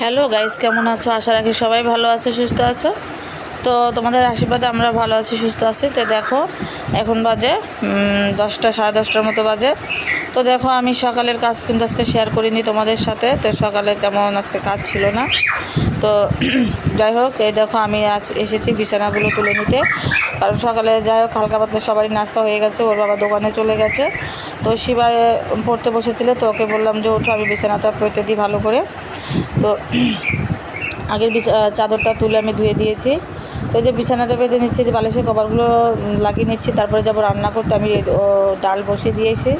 Hello guys, কেমন আছো? আশা রাখি সবাই ভালো আছো, সুস্থ আছো? তো তোমাদের আশীর্বাদে আমরা ভালো আছি, সুস্থ আছি। তো দেখো, এখন বাজে দশটা, সাড়ে দশটার মতো বাজে। তো দেখো, আমি সকালের কাজ কিন্তু আজকে শেয়ার করিনি তোমাদের সাথে। তো সকালে তেমন আজকে কাজ ছিল না। তো যাই হোক, এই দেখো, আমি আজ এসেছি বিছানাগুলো তুলে নিতে। কারণ সকালে যাই হোক, হালকা পাতলা সবারই নাস্তা হয়ে গেছে, ওর বাবা দোকানে চলে গেছে। তো শিবায় পড়তে বসেছিল, তো ওকে বললাম যে, ওঠো, আমি বিছানাটা পেতে দিই ভালো করে। তো আগের চাদরটা তুলে আমি ধুয়ে দিয়েছি। তো যে বিছানাটা পেতে নিচ্ছি, যে বালিশের কভারগুলো লাগিয়ে নিচ্ছি, তারপরে যাব রান্না করতে। আমি ডাল বসিয়ে দিয়েছি।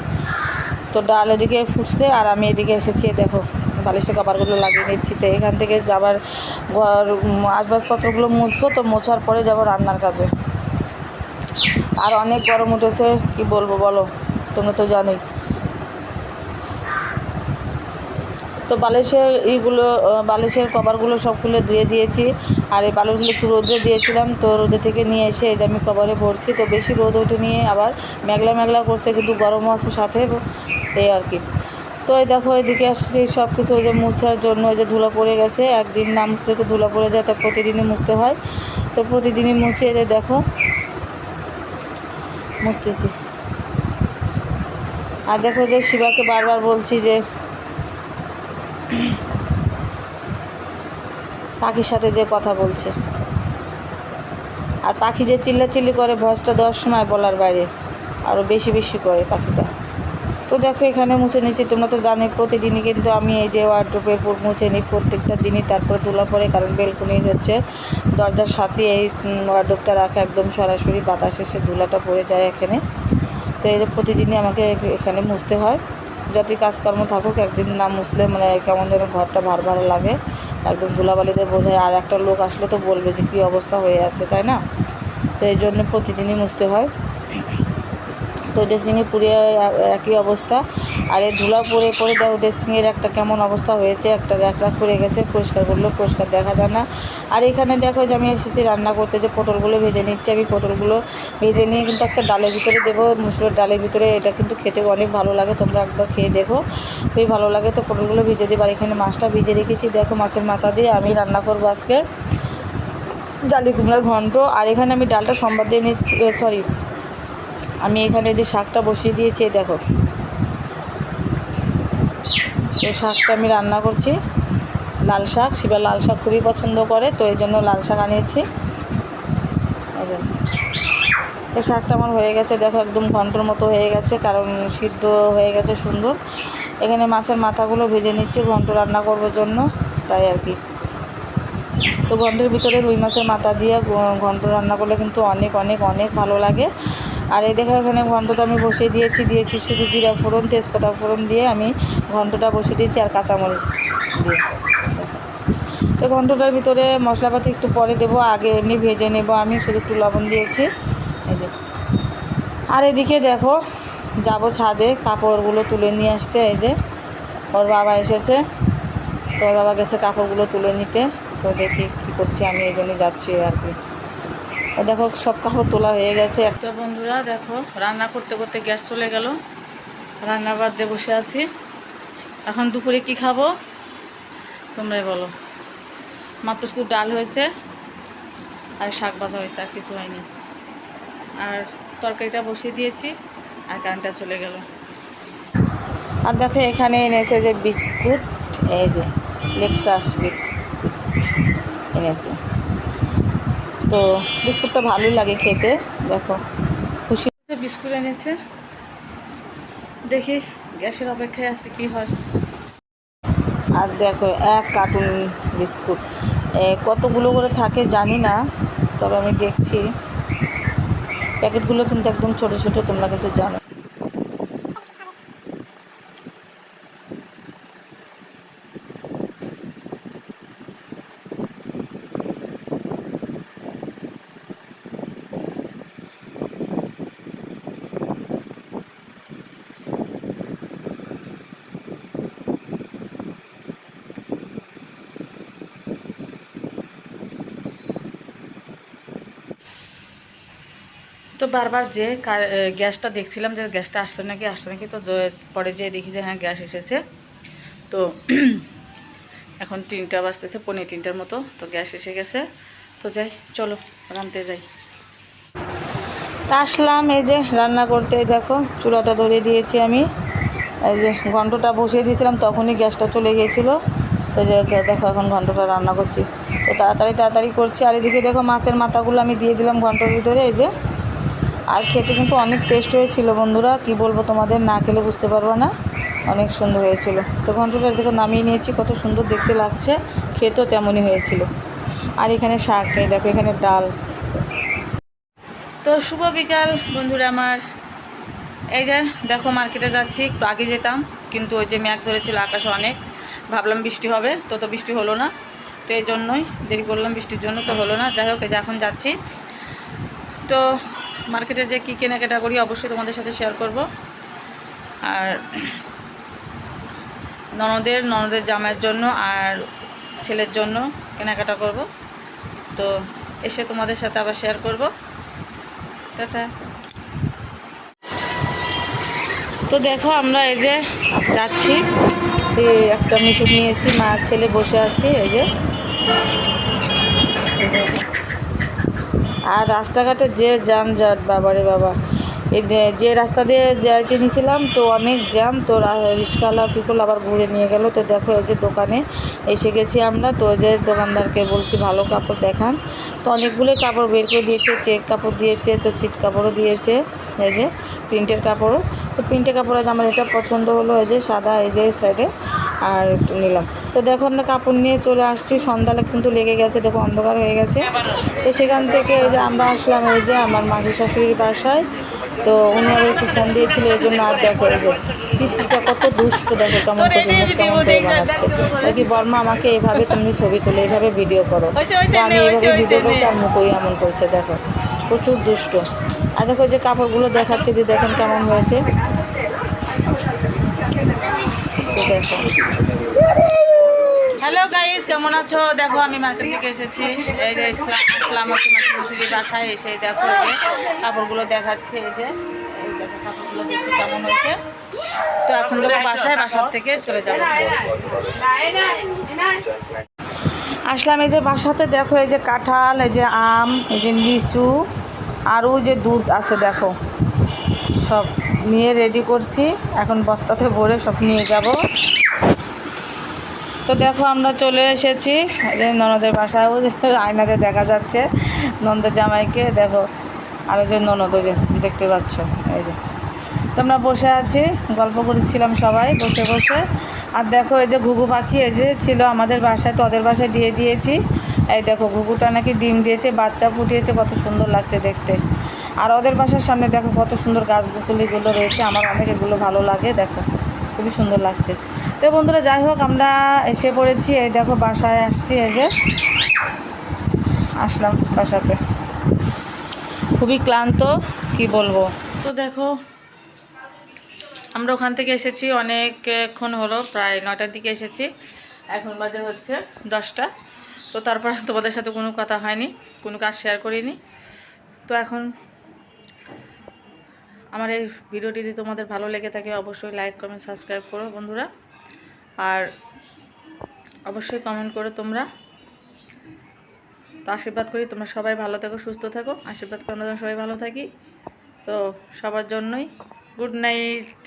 তো ডাল এদিকে ফুটছে আর আমি এদিকে এসেছি দেখো, বালিশের কভারগুলো লাগিয়ে নিচ্ছি। তো এখান থেকে যাবার ঘর আসবাবপত্রগুলো মুছবো, তো মোছার পরে যাব রান্নার কাজে। আর অনেক গরম উঠেছে, কি বলব বলো? তোমরা তো জানোই। তো বালিশের ইগুলো বালিশের কভারগুলো সব খুলে ধুয়ে দিয়েছি। আর এই বালুরগুলো একটু রোদে দিয়েছিলাম, তো রোদে থেকে নিয়ে এসে এই যে আমি কভারে ভরছি, তো বেশি রোদ ওঠে নিয়ে আবার মেঘলা মেঘলা করছে, কিন্তু গরমও আছে সাথে, এই আর কি। তো এই দেখো, এদিকে আসছি সব কিছু ওই যে মুছার জন্য ওই যে ধুলা পড়ে গেছে, একদিন না মুছলে তো ধুলা পড়ে যায়, তো প্রতিদিনই মুছতে হয়। তো প্রতিদিনই মুছে যে দেখো, মুছতেছি। আর দেখো যে শিবাকে বারবার বলছি যে পাখির সাথে যে কথা বলছে। আর পাখি যে চিল্লাচিল্লি করে ভয়েসটা দেওয়ার সময় বলার বাইরে আরও বেশি বেশি করে পাখিটা। তো দেখো এখানে মুছে নিচ্ছি, তোমরা তো জানো প্রতিদিনই কিন্তু আমি এই যে ওয়ার্ড্রোপের উপর মুছে নিই, প্রত্যেকটা দিনই তারপরে তোলা পরে, কারণ বেলকুনির হচ্ছে, দরজার সাথে এই ওয়ার্ড্রোপটা রাখা একদম সরাসরি, বাতাস এসে ধুলাটা পড়ে যায় এখানে। তো এই যে প্রতিদিনই আমাকে এখানে মুছতে হয়। যতই কাজকর্ম থাকুক, একদিন না মুছলে মানে কেমন যেন ঘরটা ভার ভার লাগে। একদম ধুলাবালিতে বোঝায় আর একটা লোক আসলে তো বলবে যে কী অবস্থা হয়ে আছে, তাই না? তো এই জন্য প্রতিদিনই মুছতে হয়। তো ড্রেসিংয়ে পুড়ে একই অবস্থা। আর এই ধুলা পরে পরে দেখো ড্রেসিংয়ের একটা কেমন অবস্থা হয়েছে। একটা র্যাক র্যাক করে গেছে, পরিষ্কার করল, পরিষ্কার দেখা যায় না। আর এখানে দেখো যে আমি এসেছি রান্না করতে, যে পটলগুলো ভেজে নিচ্ছি। আমি পটলগুলো ভেজে নিয়ে কিন্তু আজকে ডালের ভিতরে দেবো। মুসুরের ডালের ভিতরে এটা কিন্তু খেতে অনেক ভালো লাগে। তোমরা একবার খেয়ে দেখো। খুবই ভালো লাগে। তো পটলগুলো ভিজে দিই আর এখানে মাছটা ভিজে রেখেছি। দেখো মাছের মাথা দিয়ে আমি রান্না করব আজকে। ডালি কুমড়ার ঘন্ট। আর এখানে আমি ডালটা সম্বাদ দিয়ে নিচ্ছি সরি আমি এখানে যে শাকটা বসিয়ে দিয়েছি দেখো। তো শাকটা আমি রান্না করছি। লাল শাক, শিবা লাল শাক খুবই পছন্দ করে, তো এই জন্য লাল শাক আনিয়েছি। তো শাকটা আমার হয়ে গেছে, দেখো একদম ঘন্টর মতো হয়ে গেছে, কারণ সিদ্ধ হয়ে গেছে সুন্দর। এখানে মাছের মাথাগুলো ভেজে নিচ্ছি, ঘন্ট রান্না করবার জন্য, তাই আর কি। তো ঘন্টের ভিতরে রুই মাছের মাথা দিয়ে ঘন্ট রান্না করলে কিন্তু অনেক অনেক অনেক ভালো লাগে। আর এই দেখো এখানে ঘন্টটা আমি বসিয়ে দিয়েছি দিয়েছি শুধু জিরা ফোড়ন, তেজপাতা ফোড়ন দিয়ে আমি ঘন্টটা বসিয়ে দিয়েছি আর কাঁচামরিচ দিয়ে। তো ঘন্টটার ভিতরে মশলাপাতি একটু পরে দেবো, আগে এমনি ভেজে নেব। আমি শুধু একটু লবণ দিয়েছি, এই যে। আর এদিকে দেখো, যাব ছাদে, কাপড়গুলো তুলে নিয়ে আসতে, এই যে। ওর বাবা এসেছে, তো ওর বাবা গেছে কাপড়গুলো তুলে নিতে। তো দেখি কী করছি, আমি এই জন্যই যাচ্ছি আর কি। দেখো সব কাপড় তোলা হয়ে গেছে। তো বন্ধুরা দেখো রান্না করতে করতে গ্যাস চলে গেল। রান্না বাদ দিয়ে বসে আছি। এখন দুপুরে কি খাব? তোমরাই বলো। মাত্র শুধু ডাল হয়েছে আর শাক ভাজা হয়েছে আর কিছু হয়নি। আর তরকারিটা বসিয়ে দিয়েছি আর কারেন্টটা চলে গেল। আর দেখো এখানে এনেছে যে বিস্কুট এই যে লেপসাস বিস্কুট এনেছে। তো বিস্কুটটা ভালো লাগে খেতে দেখো। খুশি। বিস্কুট এনেছে দেখি গ্যাসের অপেক্ষায় আছে কি হয়। আর দেখো এক কার্টুন বিস্কুট। কতগুলো করে থাকে জানি না তবে আমি দেখছি। প্যাকেটগুলো কিন্তু একদম ছোট ছোট তোমরা কিন্তু জানো। তো বারবার যে গ্যাসটা দেখছিলাম যে গ্যাসটা আসছে নাকি আসছে নাকি, তো পরে যে দেখি যে হ্যাঁ গ্যাস এসেছে। তো এখন তিনটা বাজতেছে পনেরো তিনটার মতো, তো গ্যাস এসে গেছে। তো যাই, চলো, রানতে যাই। তা আসলাম, এই যে রান্না করতে দেখো, চুলাটা ধরিয়ে দিয়েছি আমি। এই যে ঘন্টটা বসিয়ে দিয়েছিলাম, তখনই গ্যাসটা চলে গিয়েছিল। তো যে দেখো এখন ঘন্টটা রান্না করছি। তো তাড়াতাড়ি তাড়াতাড়ি করছি। আর এদিকে দেখো মাছের মাথাগুলো আমি দিয়ে দিলাম ঘণ্টার ভিতরে, এই যে। আর খেতে কিন্তু অনেক টেস্ট হয়েছিল বন্ধুরা। কি বলব তোমাদের, না খেলে বুঝতে পারব না। অনেক সুন্দর হয়েছিল। তো ঘন্টটা দেখো নামিয়ে নিয়েছি, কত সুন্দর দেখতে লাগছে। খেতেও তেমনই হয়েছিল। আর এখানে শাক দেখো এখানে ডাল। তো শুভ বিকাল বন্ধুরা আমার। এই যে দেখো মার্কেটে যাচ্ছি, একটু আগে যেতাম, কিন্তু ওই যে ম্যাঘ ধরেছিল আকাশে অনেক। ভাবলাম বৃষ্টি হবে, তো তো বৃষ্টি হলো না। তো এই জন্যই দেরি করলাম, বৃষ্টির জন্য তো হলো না। যাই হোক এখন যাচ্ছি। তো মার্কেটে যে কী কেনাকাটা করি অবশ্যই তোমাদের সাথে শেয়ার করব। আর ননদের ননদের জামাইয়ের জন্য আর ছেলের জন্য কেনাকাটা করব। তো এসে তোমাদের সাথে আবার শেয়ার করব। টাটা। তো দেখো আমরা এই যে যাচ্ছি একটা মিশুক নিয়েছি, মা ছেলে বসে আছি, এই যে। আর রাস্তাঘাটে যে জ্যাম জাট বাবারে বাবা। এই যে- রাস্তা দিয়ে যাইতে নিয়েছিলাম তো অনেক জ্যাম, তো রিক্সাওয়ালা কী আবার ঘুরে নিয়ে গেল। তো দেখো, এই যে দোকানে এসে গেছি আমরা। তো যে দোকানদারকে বলছি, ভালো কাপড় দেখান। তো অনেকগুলোই কাপড় বের করে দিয়েছে, চেক কাপড় দিয়েছে, তো সিট কাপড়ও দিয়েছে, এই যে প্রিন্টের কাপড়ও। তো প্রিন্টের কাপড় আমার এটা পছন্দ হলো, এই যে সাদা, এই যে সাইডে আর একটু নিলাম। তো দেখো আমরা কাপড় নিয়ে চলে আসছি। সন্ধ্যালে কিন্তু লেগে গেছে দেখো অন্ধকার হয়ে গেছে। তো সেখান থেকে এই যে আমরা আসলাম এই যে আমার মাসি শাশুড়ির বাসায়। তো উনি আবার একটু ফোন দিয়েছিল এই জন্য আর দেখো এই যে পিতৃটা কত দুষ্ট দেখো কেমন করে মুখ কেমন করে বানাচ্ছে। দেখি বর্মা আমাকে এইভাবে তুমি ছবি তুলে এইভাবে ভিডিও করো। তো আমি এইভাবে ভিডিও করছি আর মুখই এমন করছে দেখো। প্রচুর দুষ্ট। আর দেখো যে কাপড়গুলো দেখাচ্ছে যে দেখেন কেমন হয়েছে তো হ্যালো গাইস কেমন আছো? দেখো, আমি মার্কেট থেকে এসেছি। এই যে ইসলাম হচ্ছে বাসায় এসে দেখো কাপড়গুলো দেখাচ্ছে, এই যে। এই কাপড়গুলো কেমন হয়েছে তো এখন যাব বাসায়, বাসার থেকে চলে যাব। আসলাম এই যে বাসাতে, দেখো এই যে কাঁঠাল, এই যে আম, এই যে লিচু, আরও যে দুধ আছে, দেখো। সব। নিয়ে রেডি করছি। এখন বস্তাতে ভরে সব নিয়ে যাব। তো দেখো আমরা চলে এসেছি। ননদের বাসায় আয়নাতে দেখা যাচ্ছে। ননদের জামাইকে দেখো, আর ওই যে ননদ যে দেখতে পাচ্ছ, এই যে। তো আমরা বসে আছি, গল্প করছিলাম সবাই বসে বসে। আর দেখো এই যে ঘুঘু পাখি, এই যে ছিল আমাদের বাসায় তোদের বাসায় দিয়ে দিয়েছি। এই দেখো ঘুঘুটা নাকি ডিম দিয়েছে বাচ্চা ফুটিয়েছে, কত সুন্দর লাগছে দেখতে। আর ওদের বাসার সামনে দেখো কত সুন্দর গাছ গাছগুলো রয়েছে। আমার অনেক এগুলো ভালো লাগে, দেখো, খুবই সুন্দর লাগছে। তো বন্ধুরা, যাই হোক, আমরা এসে পড়েছি, এই দেখো বাসায় আসছি, এই যে আসলাম বাসাতে। খুবই ক্লান্ত, কি বলব? তো দেখো, আমরা ওখান থেকে এসেছি, অনেকক্ষণ হলো, প্রায় নটার দিকে এসেছি। এখন বাজে হচ্ছে দশটা। তো তারপর তোমাদের সাথে কোনো কথা হয়নি, কোনো কাজ শেয়ার করিনি। তো এখন আমার এই ভিডিওটি যদি তোমাদের ভালো লেগে থাকে, অবশ্যই লাইক কমেন্ট সাবস্ক্রাইব করো বন্ধুরা। আর অবশ্যই কমেন্ট করো তোমরা। তো আশীর্বাদ করি তোমরা সবাই ভালো থাকো, সুস্থ থাকো। আশীর্বাদ করে আমরা সবাই ভালো থাকি। তো সবার জন্যই গুড নাইট